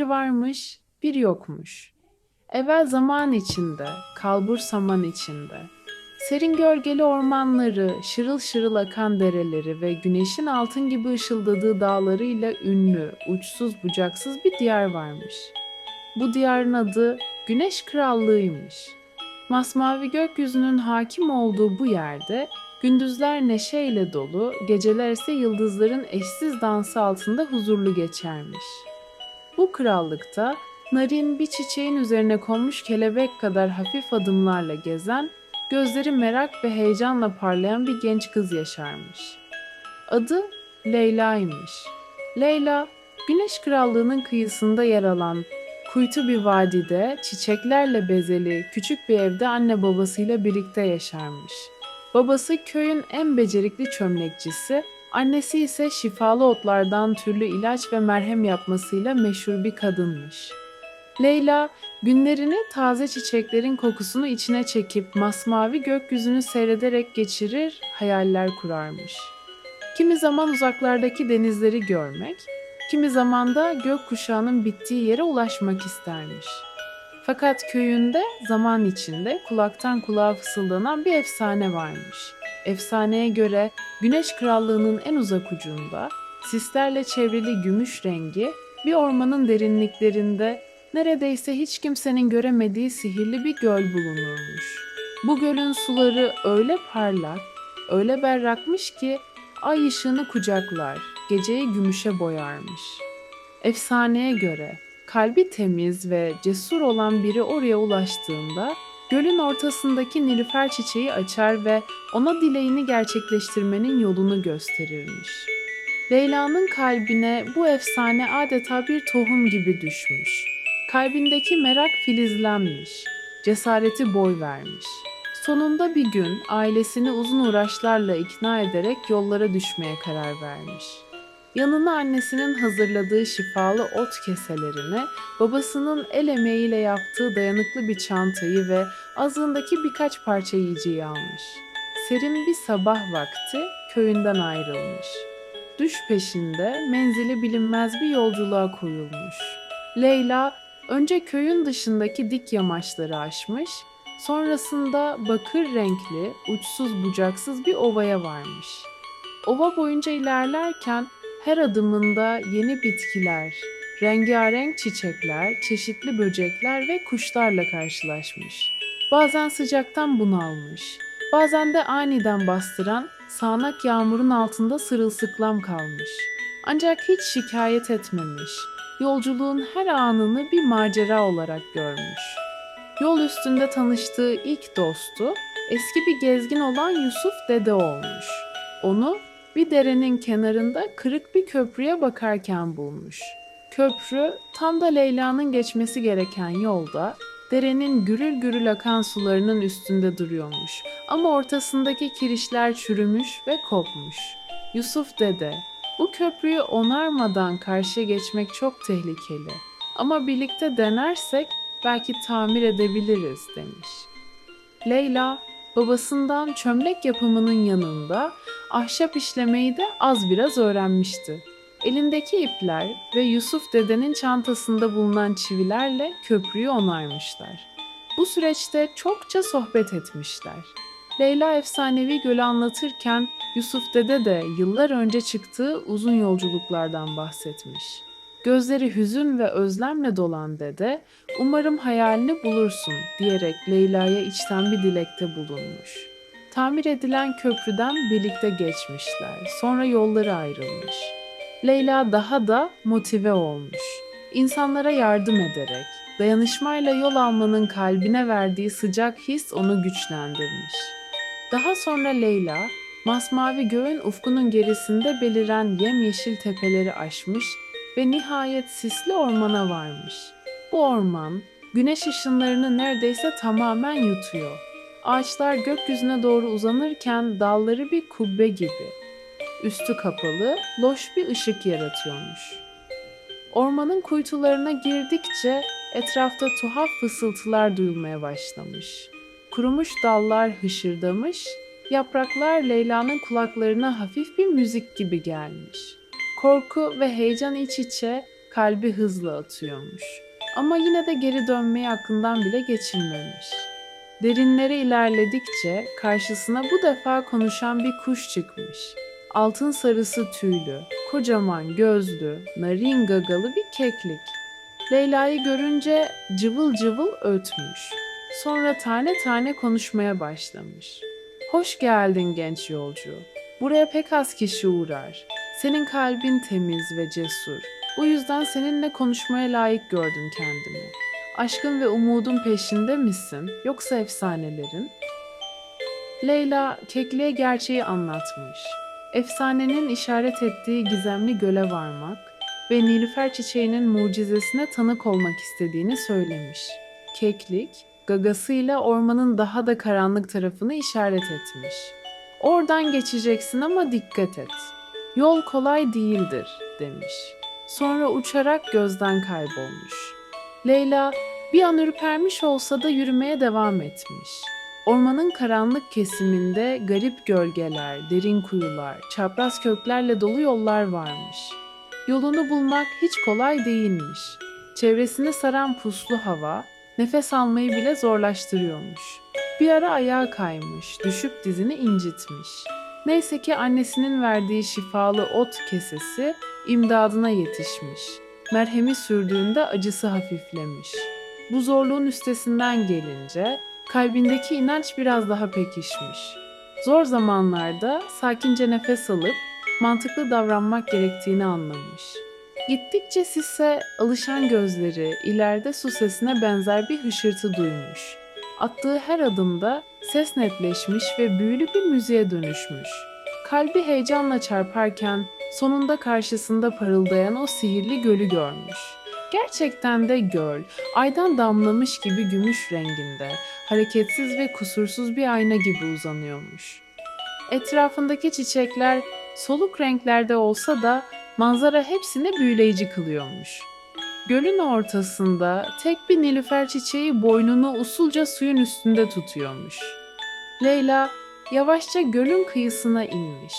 Bir varmış, bir yokmuş. Evvel zaman içinde, kalbur saman içinde. Serin gölgeli ormanları, şırıl şırıl akan dereleri ve güneşin altın gibi ışıldadığı dağlarıyla ünlü, uçsuz bucaksız bir diyar varmış. Bu diyarın adı Güneş Krallığı'ymış. Masmavi gökyüzünün hakim olduğu bu yerde gündüzler neşeyle dolu, geceler ise yıldızların eşsiz dansı altında huzurlu geçermiş. Bu krallıkta narin bir çiçeğin üzerine konmuş kelebek kadar hafif adımlarla gezen, gözleri merak ve heyecanla parlayan bir genç kız yaşarmış. Adı Leyla'ymış. Leyla, Güneş Krallığı'nın kıyısında yer alan kuytu bir vadide çiçeklerle bezeli küçük bir evde anne babasıyla birlikte yaşarmış. Babası köyün en becerikli çömlekçisi, annesi ise şifalı otlardan türlü ilaç ve merhem yapmasıyla meşhur bir kadınmış. Leyla günlerini taze çiçeklerin kokusunu içine çekip masmavi gökyüzünü seyrederek geçirir, hayaller kurarmış. Kimi zaman uzaklardaki denizleri görmek, kimi zaman da gökkuşağının bittiği yere ulaşmak istermiş. Fakat köyünde zaman içinde kulaktan kulağa fısıldanan bir efsane varmış. Efsaneye göre Güneş Krallığı'nın en uzak ucunda, sislerle çevrili gümüş rengi, bir ormanın derinliklerinde neredeyse hiç kimsenin göremediği sihirli bir göl bulunurmuş. Bu gölün suları öyle parlak, öyle berrakmış ki ay ışığını kucaklar, geceyi gümüşe boyarmış. Efsaneye göre kalbi temiz ve cesur olan biri oraya ulaştığında gölün ortasındaki nilüfer çiçeği açar ve ona dileğini gerçekleştirmenin yolunu gösterirmiş. Leyla'nın kalbine bu efsane adeta bir tohum gibi düşmüş. Kalbindeki merak filizlenmiş, cesareti boy vermiş. Sonunda bir gün ailesini uzun uğraşlarla ikna ederek yollara düşmeye karar vermiş. Yanına annesinin hazırladığı şifalı ot keselerini, babasının el emeğiyle yaptığı dayanıklı bir çantayı ve azığındaki birkaç parça yiyeceği almış. Serin bir sabah vakti köyünden ayrılmış. Düş peşinde menzili bilinmez bir yolculuğa koyulmuş. Leyla önce köyün dışındaki dik yamaçları aşmış, sonrasında bakır renkli, uçsuz bucaksız bir ovaya varmış. Ova boyunca ilerlerken her adımında yeni bitkiler, rengarenk çiçekler, çeşitli böcekler ve kuşlarla karşılaşmış. Bazen sıcaktan bunalmış, bazen de aniden bastıran sağanak yağmurun altında sırılsıklam kalmış. Ancak hiç şikayet etmemiş. Yolculuğun her anını bir macera olarak görmüş. Yol üstünde tanıştığı ilk dostu eski bir gezgin olan Yusuf dede olmuş. Onu bir derenin kenarında kırık bir köprüye bakarken bulmuş. Köprü tam da Leyla'nın geçmesi gereken yolda derenin gürül gürül akan sularının üstünde duruyormuş. Ama ortasındaki kirişler çürümüş ve kopmuş. Yusuf dede, bu köprüyü onarmadan karşıya geçmek çok tehlikeli. Ama birlikte denersek belki tamir edebiliriz demiş. Leyla babasından çömlek yapımının yanında ahşap işlemeyi de az biraz öğrenmişti. Elindeki ipler ve Yusuf dedenin çantasında bulunan çivilerle köprüyü onarmışlar. Bu süreçte çokça sohbet etmişler. Leyla efsanevi gölü anlatırken Yusuf dede de yıllar önce çıktığı uzun yolculuklardan bahsetmiş. Gözleri hüzün ve özlemle dolan dede, umarım hayalini bulursun diyerek Leyla'ya içten bir dilekte bulunmuş. Tamir edilen köprüden birlikte geçmişler. Sonra yolları ayrılmış. Leyla daha da motive olmuş. İnsanlara yardım ederek, dayanışmayla yol almanın kalbine verdiği sıcak his onu güçlendirmiş. Daha sonra Leyla, masmavi göğün ufkunun gerisinde beliren yemyeşil tepeleri aşmış ve nihayet sisli ormana varmış. Bu orman, güneş ışınlarını neredeyse tamamen yutuyor. Ağaçlar gökyüzüne doğru uzanırken dalları bir kubbe gibi. Üstü kapalı, loş bir ışık yaratıyormuş. Ormanın kuytularına girdikçe etrafta tuhaf fısıltılar duyulmaya başlamış. Kurumuş dallar hışırdamış, yapraklar Leyla'nın kulaklarına hafif bir müzik gibi gelmiş. Korku ve heyecan iç içe kalbi hızla atıyormuş. Ama yine de geri dönmeyi aklından bile geçirmemiş. Derinlere ilerledikçe karşısına bu defa konuşan bir kuş çıkmış. Altın sarısı tüylü, kocaman gözlü, narin gagalı bir keklik. Leyla'yı görünce cıvıl cıvıl ötmüş. Sonra tane tane konuşmaya başlamış. Hoş geldin genç yolcu. Buraya pek az kişi uğrar. Senin kalbin temiz ve cesur. Bu yüzden seninle konuşmaya layık gördüm kendimi. Aşkın ve umudun peşinde misin yoksa efsanelerin? Leyla kekliğe gerçeği anlatmış. Efsanenin işaret ettiği gizemli göle varmak ve Nilüfer çiçeğinin mucizesine tanık olmak istediğini söylemiş. Keklik, gagasıyla ormanın daha da karanlık tarafını işaret etmiş. Oradan geçeceksin ama dikkat et. Yol kolay değildir demiş. Sonra uçarak gözden kaybolmuş. Leyla bir an ürpermiş olsa da yürümeye devam etmiş. Ormanın karanlık kesiminde garip gölgeler, derin kuyular, çapraz köklerle dolu yollar varmış. Yolunu bulmak hiç kolay değilmiş. Çevresini saran puslu hava, nefes almayı bile zorlaştırıyormuş. Bir ara ayağa kaymış, düşüp dizini incitmiş. Neyse ki annesinin verdiği şifalı ot kesesi imdadına yetişmiş. Merhemi sürdüğünde acısı hafiflemiş. Bu zorluğun üstesinden gelince kalbindeki inanç biraz daha pekişmiş. Zor zamanlarda sakince nefes alıp mantıklı davranmak gerektiğini anlamış. Gittikçe sise alışan gözleri ileride su sesine benzer bir hışırtı duymuş. Attığı her adımda ses netleşmiş ve büyülü bir müziğe dönüşmüş. Kalbi heyecanla çarparken sonunda karşısında parıldayan o sihirli gölü görmüş. Gerçekten de göl, aydan damlamış gibi gümüş renginde, hareketsiz ve kusursuz bir ayna gibi uzanıyormuş. Etrafındaki çiçekler soluk renklerde olsa da manzara hepsini büyüleyici kılıyormuş. Gölün ortasında tek bir nilüfer çiçeği boynunu usulca suyun üstünde tutuyormuş. Leyla yavaşça gölün kıyısına inmiş.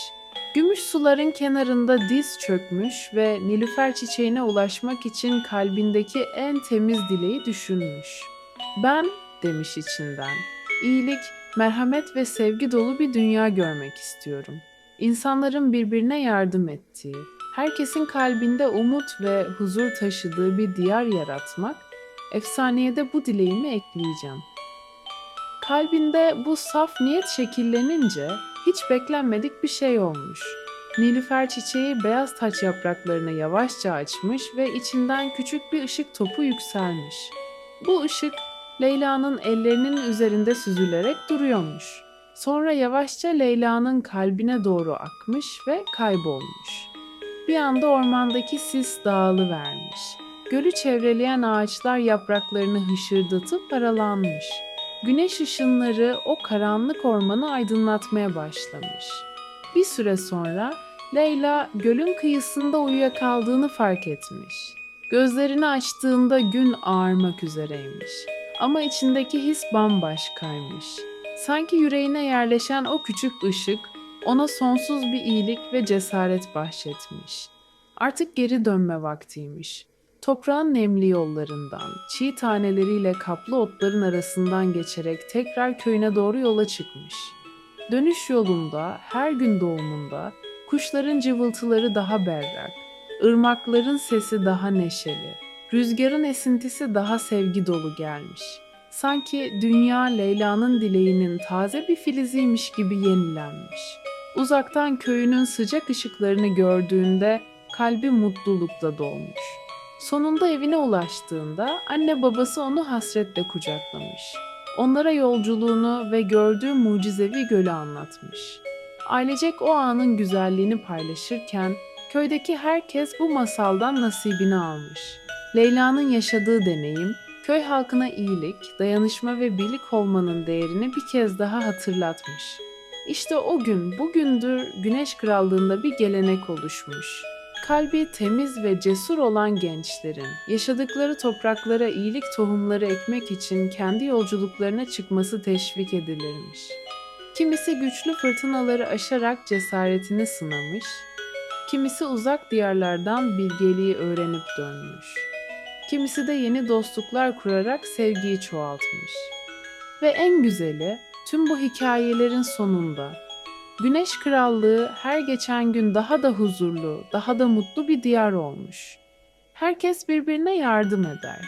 Gümüş suların kenarında diz çökmüş ve nilüfer çiçeğine ulaşmak için kalbindeki en temiz dileği düşünmüş. Ben demiş içinden. iyilik, merhamet ve sevgi dolu bir dünya görmek istiyorum. İnsanların birbirine yardım ettiği, herkesin kalbinde umut ve huzur taşıdığı bir diyar yaratmak, efsaneye de bu dileğimi ekleyeceğim. Kalbinde bu saf niyet şekillenince hiç beklenmedik bir şey olmuş. Nilüfer çiçeği beyaz taç yapraklarını yavaşça açmış ve içinden küçük bir ışık topu yükselmiş. Bu ışık Leyla'nın ellerinin üzerinde süzülerek duruyormuş. Sonra yavaşça Leyla'nın kalbine doğru akmış ve kaybolmuş. Bir anda ormandaki sis dağılıvermiş. Gölü çevreleyen ağaçlar yapraklarını hışırdatıp paralanmış. Güneş ışınları o karanlık ormanı aydınlatmaya başlamış. Bir süre sonra Leyla gölün kıyısında uyuyakaldığını fark etmiş. Gözlerini açtığında gün ağarmak üzereymiş. Ama içindeki his bambaşkaymış. Sanki yüreğine yerleşen o küçük ışık ona sonsuz bir iyilik ve cesaret bahşetmiş. Artık geri dönme vaktiymiş. Toprağın nemli yollarından, çiğ taneleriyle kaplı otların arasından geçerek tekrar köyüne doğru yola çıkmış. Dönüş yolunda, her gün doğumunda kuşların cıvıltıları daha berrak, ırmakların sesi daha neşeli, rüzgarın esintisi daha sevgi dolu gelmiş. Sanki dünya Leyla'nın dileğinin taze bir filiziymiş gibi yenilenmiş. Uzaktan köyünün sıcak ışıklarını gördüğünde kalbi mutlulukla dolmuş. Sonunda evine ulaştığında anne babası onu hasretle kucaklamış. Onlara yolculuğunu ve gördüğü mucizevi gölü anlatmış. Ailecek o anın güzelliğini paylaşırken köydeki herkes bu masaldan nasibini almış. Leyla'nın yaşadığı deneyim köy halkına iyilik, dayanışma ve birlik olmanın değerini bir kez daha hatırlatmış. İşte o gün bugündür Güneş Krallığında bir gelenek oluşmuş. Kalbi temiz ve cesur olan gençlerin yaşadıkları topraklara iyilik tohumları ekmek için kendi yolculuklarına çıkması teşvik edilirmiş. Kimisi güçlü fırtınaları aşarak cesaretini sınamış, Kimisi uzak diyarlardan bilgeliği öğrenip dönmüş. Kimisi de yeni dostluklar kurarak sevgiyi çoğaltmış. Ve en güzeli tüm bu hikayelerin sonunda Güneş Krallığı her geçen gün daha da huzurlu, daha da mutlu bir diyar olmuş. Herkes birbirine yardım eder,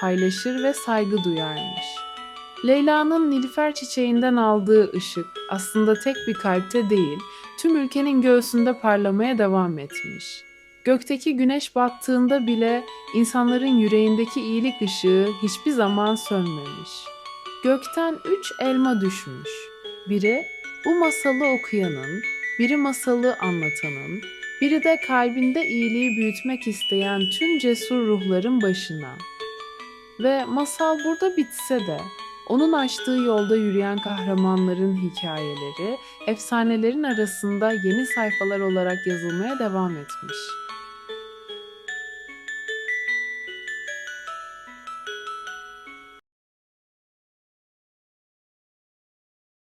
paylaşır ve saygı duyarmış. Leyla'nın Nilüfer çiçeğinden aldığı ışık aslında tek bir kalpte değil, tüm ülkenin göğsünde parlamaya devam etmiş. Gökteki güneş battığında bile insanların yüreğindeki iyilik ışığı hiçbir zaman sönmemiş. Gökten üç elma düşmüş. Biri bu masalı okuyanın, biri masalı anlatanın, biri de kalbinde iyiliği büyütmek isteyen tüm cesur ruhların başına. Ve masal burada bitse de onun açtığı yolda yürüyen kahramanların hikayeleri efsanelerin arasında yeni sayfalar olarak yazılmaya devam etmiş.